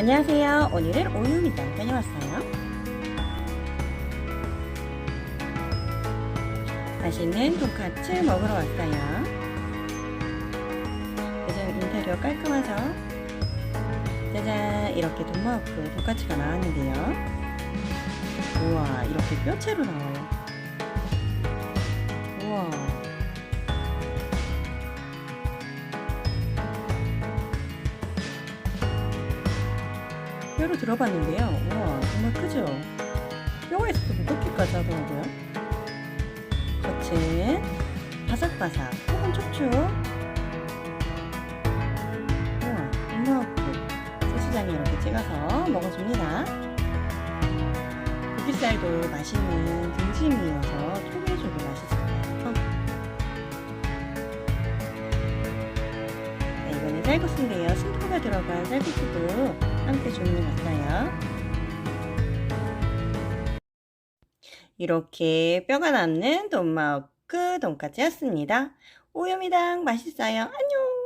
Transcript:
안녕하세요. 오늘은 오유미당 다녀왔어요. 맛있는 돈까츠 먹으러 왔어요. 요즘 인테리어 깔끔하죠? 짜잔 이렇게 돈마우크 돈까츠가 나왔는데요. 우와 이렇게 뼈채로 나와요. 뼈로 들어봤는데요. 우와, 정말 크죠? 있어서 무겁기까지 하더라고요. 겉은 바삭바삭, 속은 촉촉. 우와, 이만큼 소시장에 이렇게 찍어서 먹어줍니다. 고기살도 맛있는 등심이어서 톡해줘도 맛있어요. 네, 이거는 쌀국수인데요. 스프가 들어간 쌀국수도 함께 주문을 이렇게 뼈가 남는 돈마우크 돈까스였습니다. 오염이당 맛있어요. 안녕!